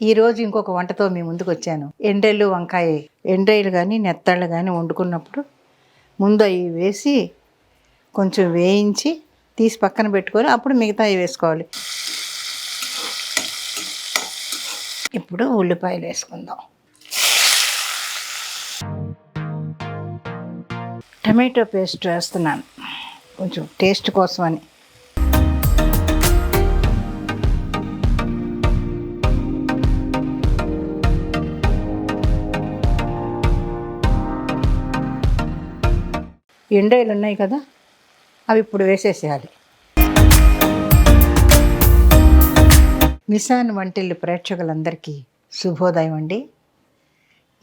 ఈ రోజు ఇంకొక వంటతో మీ ముందుకు వచ్చాను ఎండ్రెళ్ళు వంకాయ ఎండ్రాయిలు కానీ నెత్తళ్ళు కానీ వండుకున్నప్పుడు ముందు అవి వేసి కొంచెం వేయించి తీసి పక్కన పెట్టుకొని అప్పుడు మిగతా అవి వేసుకోవాలి. ఇప్పుడు ఉల్లిపాయలు వేసుకుందాం. టమాటో పేస్ట్ వేస్తున్నాను. కొంచెం టేస్ట్ కోసమని. ఎండాయిలు ఉన్నాయి కదా అవి ఇప్పుడు వేసేసేయాలి. మిసాన్ వంటిల్లు ప్రేక్షకులందరికీ శుభోదయం అండి.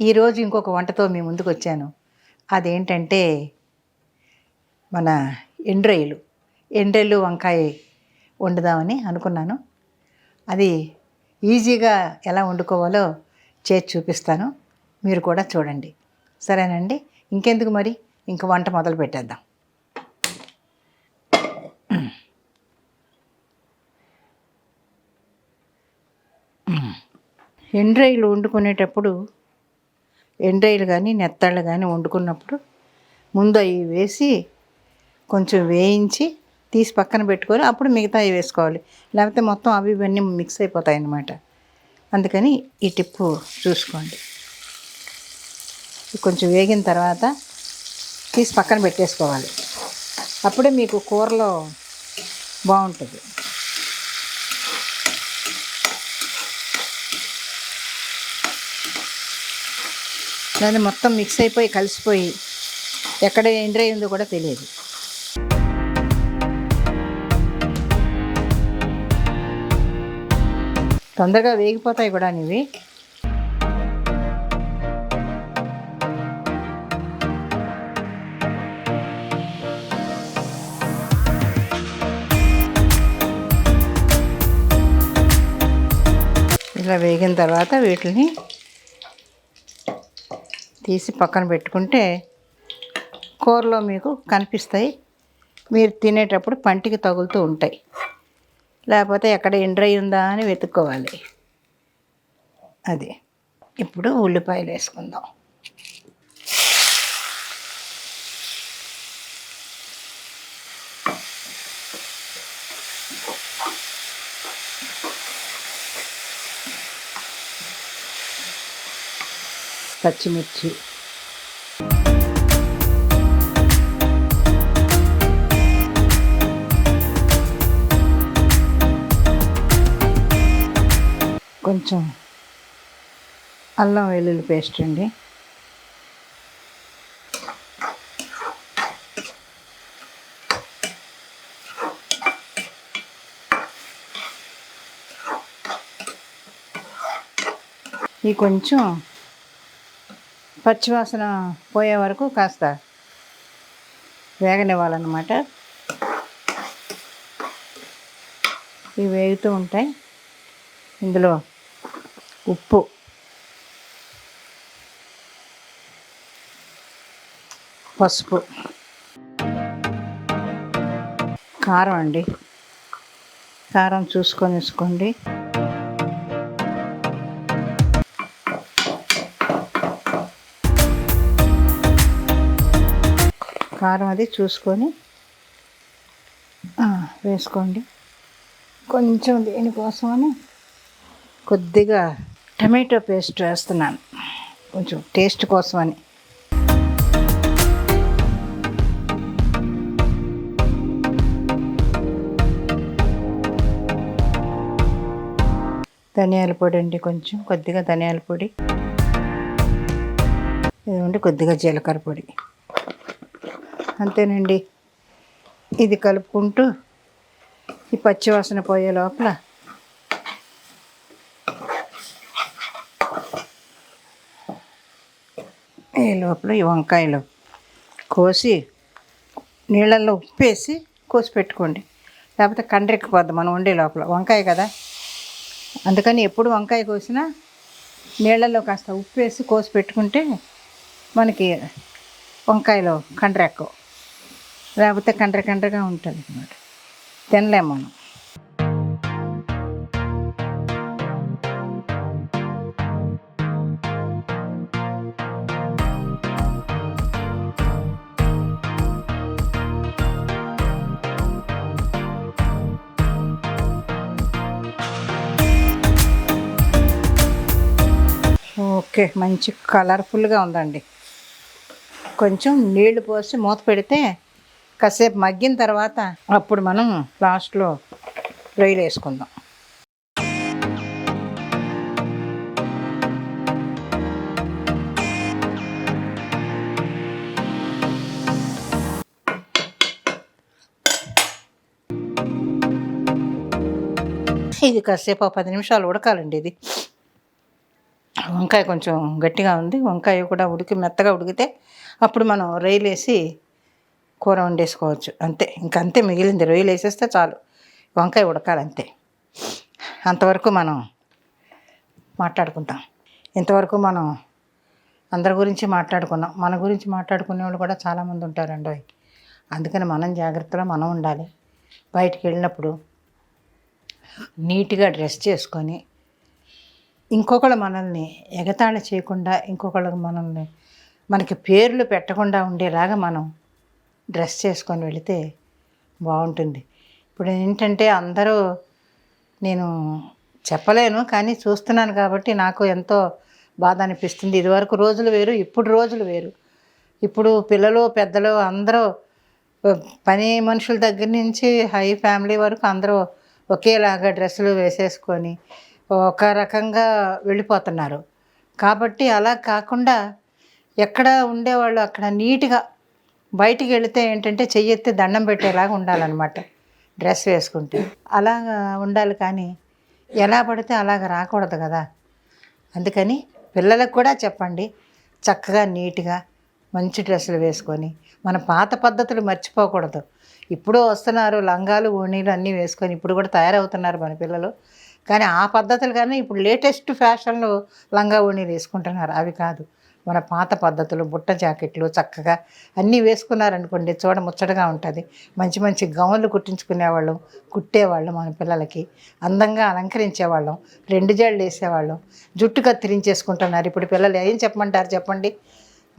ఈరోజు ఇంకొక వంటతో మీ ముందుకు వచ్చాను. అదేంటంటే మన ఎండ్రయ్యలు. ఎండ్రెళ్ళు వంకాయ వండుదామని అనుకున్నాను. అది ఈజీగా ఎలా వండుకోవాలో చేసి చూపిస్తాను. మీరు కూడా చూడండి. సరేనండి? ఇంకెందుకు మరి? ఇంక వంట మొదలు పెట్టేద్దాం. ఎండ్రాయిలు వండుకునేటప్పుడు ఎండ్రాయిలు కానీ నెత్తళ్ళు కానీ వండుకున్నప్పుడు ముందు అవి వేసి కొంచెం వేయించి తీసి పక్కన పెట్టుకొని అప్పుడు మిగతా అవి వేసుకోవాలి. లేకపోతే మొత్తం అవి ఇవన్నీ మిక్స్ అయిపోతాయి అన్నమాట. అందుకని ఈ టిప్పు చూసుకోండి. కొంచెం వేగిన తర్వాత తీసి పక్కన పెట్టేసుకోవాలి. అప్పుడే మీకు కూరలో బాగుంటుంది. దాన్ని మొత్తం మిక్స్ అయిపోయి కలిసిపోయి ఎక్కడ ఎండ్రై ఉందో కూడా తెలియదు. తొందరగా వేగిపోతాయి కూడా ఇవి ఇలా వేగిన తర్వాత వీటిని తీసి పక్కన పెట్టుకుంటే కూరలో మీకు కనిపిస్తాయి. మీరు తినేటప్పుడు పంటికి తగులుతూ ఉంటాయి. లేకపోతే ఎక్కడ ఎండ్రై ఉందా అని వెతుక్కోవాలి. అది. ఇప్పుడు ఉల్లిపాయలు వేసుకుందాం. పచ్చిమిర్చి. కొంచెం అల్లం వెల్లుల్లి పేస్ట్ అండి. ఈ కొంచెం పచ్చివాసన పోయే వరకు కాస్త వేగనివ్వాలన్నమాట. ఇవి వేగుతూ ఉంటాయి. ఇందులో ఉప్పు. పసుపు. కారం అండి. కారం చూసుకొని వేసుకోండి. కారం అది చూసుకొని వేసుకోండి. కొంచెం దేనికోసమని కొద్దిగా టమాటో పేస్ట్ వేస్తున్నాను. కొంచెం టేస్ట్ కోసమని. ధనియాల పొడి అండి కొంచెం కొద్దిగా ధనియాల పొడి. ఇదిగోండి కొద్దిగా జీలకర్ర పొడి. అంతేనండి. ఇది కలుపుకుంటూ ఈ పచ్చివాసన పోయే లోపల ఈ లోపల ఈ వంకాయలు కోసి నీళ్ళల్లో ఉప్పేసి కోసి పెట్టుకోండి. లేకపోతే కండ్రెక్కిపోద్ది మనం వండే లోపల. వంకాయ కదా. అందుకని ఎప్పుడు వంకాయ కోసినా నీళ్ళల్లో కాస్త ఉప్పు వేసి కోసి పెట్టుకుంటే మనకి వంకాయలో కండ్రెక్కవు లేకపోతే కండ్ర కండ్రగా ఉంటుంది అనమాట తినలేము మనం. ఓకే మంచి కలర్ఫుల్గా ఉందండి. కొంచెం నీళ్ళు పోసి మూత పెడితే కాసేపు మగ్గిన తర్వాత అప్పుడు మనం లాస్ట్లో రొయ్యలు వేసుకుందాం. ఇది కాసేపు పది నిమిషాలు ఉడకాలండి ఇది. వంకాయ కొంచెం గట్టిగా ఉంది. వంకాయ కూడా ఉడికి మెత్తగా ఉడికితే అప్పుడు మనం రొయ్యలు వేసి కూర వండేసుకోవచ్చు. అంతే. ఇంక అంతే మిగిలింది రొయ్యలు వేసేస్తే చాలు. వంకాయ ఉడకాలి అంతే. అంతవరకు మనం మాట్లాడుకుంటాం. ఇంతవరకు మనం అందరి గురించి మాట్లాడుకున్నాం. మన గురించి మాట్లాడుకునే వాళ్ళు కూడా చాలామంది ఉంటారండి అందుకని మనం జాగ్రత్తలో మనం ఉండాలి. బయటికి వెళ్ళినప్పుడు నీట్గా డ్రెస్ చేసుకొని ఇంకొకళ్ళు మనల్ని ఎగతాళి చేయకుండా ఇంకొకళ్ళకి మనల్ని మనకి పేర్లు పెట్టకుండా ఉండేలాగా మనం డ్రెస్ చేసుకొని వెళితే బాగుంటుంది. ఇప్పుడు ఏంటంటే అందరూ నేను చెప్పలేను కానీ చూస్తున్నాను కాబట్టి నాకు ఎంతో బాధ అనిపిస్తుంది. ఇదివరకు రోజులు వేరు ఇప్పుడు రోజులు వేరు. ఇప్పుడు పిల్లలు పెద్దలు అందరూ పని మనుషుల దగ్గర నుంచి హై ఫ్యామిలీ వరకు అందరూ ఒకేలాగా డ్రెస్సులు వేసేసుకొని ఒక రకంగా వెళ్ళిపోతున్నారు. కాబట్టి అలా కాకుండా ఎక్కడ ఉండేవాళ్ళు అక్కడ నీట్గా బయటికి వెళితే ఏంటంటే చెయ్యెత్తి దండం పెట్టేలాగా ఉండాలన్నమాట. డ్రెస్ వేసుకుంటే. అలాగా ఉండాలి కానీ ఎలా పడితే అలాగ రాకూడదు కదా. అందుకని పిల్లలకు కూడా చెప్పండి. చక్కగా నీట్గా మంచి డ్రెస్సులు వేసుకొని మన పాత పద్ధతులు మర్చిపోకూడదు. ఇప్పుడు వస్తున్నారు లంగాలు ఓణీలు అన్నీ వేసుకొని ఇప్పుడు కూడా తయారవుతున్నారు మన పిల్లలు. కానీ ఆ పద్ధతులు కానీ ఇప్పుడు లేటెస్ట్ ఫ్యాషన్లో లంగా ఓణీలు వేసుకుంటున్నారు. అవి కాదు. మన పాత పద్ధతులు బుట్ట జాకెట్లు చక్కగా అన్నీ వేసుకున్నారనుకోండి చూడ ముచ్చటగా ఉంటుంది. మంచి మంచి గౌన్లు కుట్టించుకునేవాళ్ళం కుట్టేవాళ్ళం మన పిల్లలకి. అందంగా అలంకరించేవాళ్ళం రెండు జళ్ళు వేసేవాళ్ళం. జుట్టు కత్తిరించేసుకుంటున్నారు. ఇప్పుడు పిల్లలు ఏం చెప్పమంటారు చెప్పండి?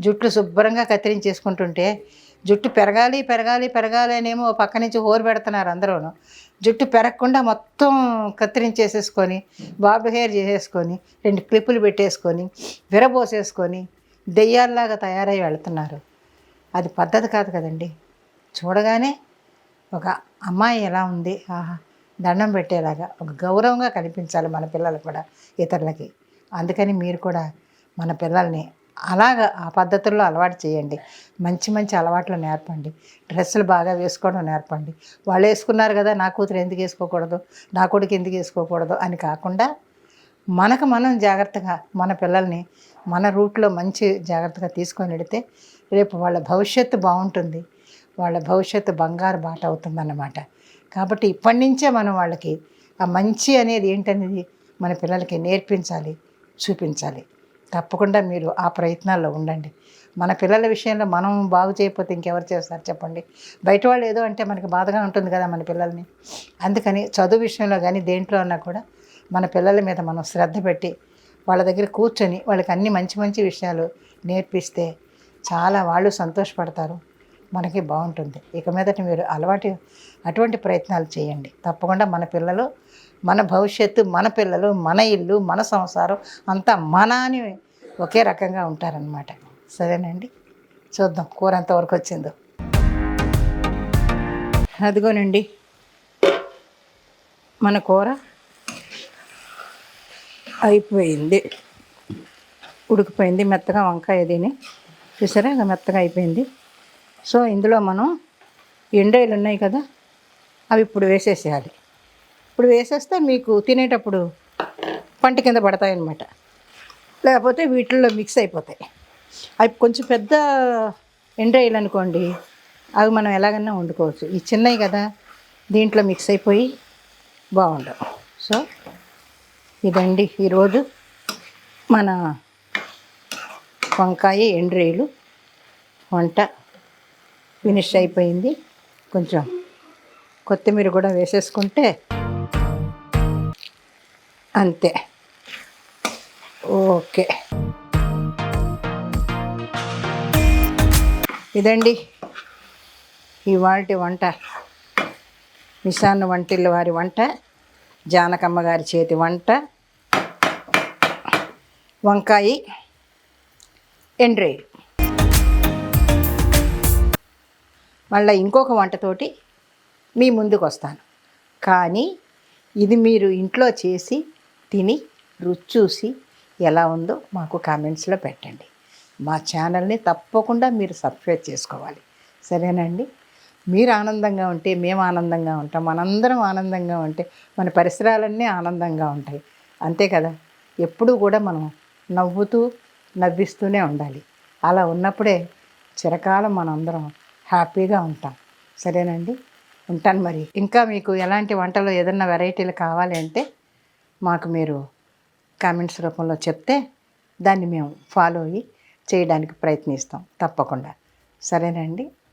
జుట్లు శుభ్రంగా కత్తిరించేసుకుంటుంటే జుట్టు పెరగాలి పెరగాలి పెరగాలి అనేమో పక్క నుంచి హోరు పెడుతున్నారు అందరూను. జుట్టు పెరగకుండా మొత్తం కత్తిరించేసేసుకొని బాబు హెయిర్ చేసేసుకొని రెండు క్లిప్పులు పెట్టేసుకొని విరబోసేసుకొని దెయ్యాల్లాగా తయారై వెళ్తున్నారు. అది పద్ధతి కాదు కదండి. చూడగానే ఒక అమ్మాయి ఎలా ఉంది ఆహా దండం పెట్టేలాగా ఒక గౌరవంగా కనిపించాలి మన పిల్లలు కూడా ఇతరులకి. అందుకని మీరు కూడా మన పిల్లల్ని అలాగ ఆ పద్ధతుల్లో అలవాటు చేయండి. మంచి మంచి అలవాట్లు నేర్పండి. డ్రెస్సులు బాగా వేసుకోవడం నేర్పండి. వాళ్ళు వేసుకున్నారు కదా నా కూతురు ఎందుకు వేసుకోకూడదు? నా కొడుకు ఎందుకు వేసుకోకూడదు? అని కాకుండా మనకు మనం జాగ్రత్తగా మన పిల్లల్ని మన రూట్లో మంచి జాగ్రత్తగా తీసుకొని వెడితే రేపు వాళ్ళ భవిష్యత్తు బాగుంటుంది. వాళ్ళ భవిష్యత్తు బంగారు బాట అవుతుందన్నమాట. కాబట్టి ఇప్పటి నుంచే మనం వాళ్ళకి ఆ మంచి అనేది ఏంటనేది మన పిల్లలకి నేర్పించాలి చూపించాలి. తప్పకుండా మీరు ఆ ప్రయత్నాల్లో ఉండండి. మన పిల్లల విషయంలో మనం బాగు చేయకపోతే ఇంకెవరు చేస్తారు చెప్పండి. బయట వాళ్ళు ఏదో అంటే మనకి బాధగా ఉంటుంది కదా మన పిల్లల్ని. అందుకని చదువు విషయంలో కానీ దేంట్లో అన్నా కూడా మన పిల్లల మీద మనం శ్రద్ధ పెట్టి వాళ్ళ దగ్గర కూర్చొని వాళ్ళకి అన్ని మంచి మంచి విషయాలు నేర్పిస్తే చాలా వాళ్ళు సంతోషపడతారు. మనకి బాగుంటుంది. ఇక మీదట మీరు అలవాటు అటువంటి ప్రయత్నాలు చేయండి. తప్పకుండా మన పిల్లలు మన భవిష్యత్తు మన పిల్లలు మన ఇల్లు మన సంసారం అంతా మన అని ఒకే రకంగా ఉంటారనమాట సరేనండి? చూద్దాం కూర ఎంతవరకు వచ్చిందో. అదిగోనండి. మన కూర అయిపోయింది. ఉడికిపోయింది మెత్తగా వంకాయ తిని చూసారా? మెత్తగా అయిపోయింది. సో ఇందులో మనం ఎండాయిలు ఉన్నాయి కదా అవి ఇప్పుడు వేసేసేయాలి. ఇప్పుడు వేసేస్తే మీకు తినేటప్పుడు పంట కింద పడతాయి అన్నమాట లేకపోతే వీటిల్లో మిక్స్ అయిపోతాయి. అవి కొంచెం పెద్ద ఎండ్రాయిలు అనుకోండి అవి మనం ఎలాగన్నా వండుకోవచ్చు. ఈ చిన్నవి కదా దీంట్లో మిక్స్ అయిపోయి బాగుండవు. సో ఇదండి ఈరోజు మన వంకాయ ఎండ్రేలు వంట ఫినిష్ అయిపోయింది. కొంచెం కొత్తిమీర కూడా వేసేసుకుంటే అంతే. ఓకే. ఇదండి ఇవాళ వంట. మిషాన్ వంటిల్లు వారి వంట జానకమ్మ గారి చేతి వంట వంకాయ ఎండ్రేయ్ మళ్ళీ ఇంకొక వంటతోటి మీ ముందుకు వస్తాను. కానీ ఇది మీరు ఇంట్లో చేసి తిని రుచి చూసి ఎలా ఉందో మాకు కామెంట్స్లో పెట్టండి. మా ఛానల్ని తప్పకుండా మీరు సబ్స్క్రైబ్ చేసుకోవాలి. సరేనండి? మీరు ఆనందంగా ఉంటే మేము ఆనందంగా ఉంటాం. మనందరం ఆనందంగా ఉంటే మన పరిసరాలన్నీ ఆనందంగా ఉంటాయి. అంతే కదా? ఎప్పుడూ కూడా మనం నవ్వుతూ నవ్విస్తూనే ఉండాలి. అలా ఉన్నప్పుడే చిరకాలం మనందరం హ్యాపీగా ఉంటాం. సరేనండి? ఉంటాను మరి. ఇంకా మీకు ఎలాంటి వంటలు ఏదన్నా వెరైటీలు కావాలి అంటే మాకు మీరు కామెంట్స్ రూపంలో చెప్తే దాన్ని మేము ఫాలో అయ్యి చేయడానికి ప్రయత్నిస్తాం తప్పకుండా. సరేనండి.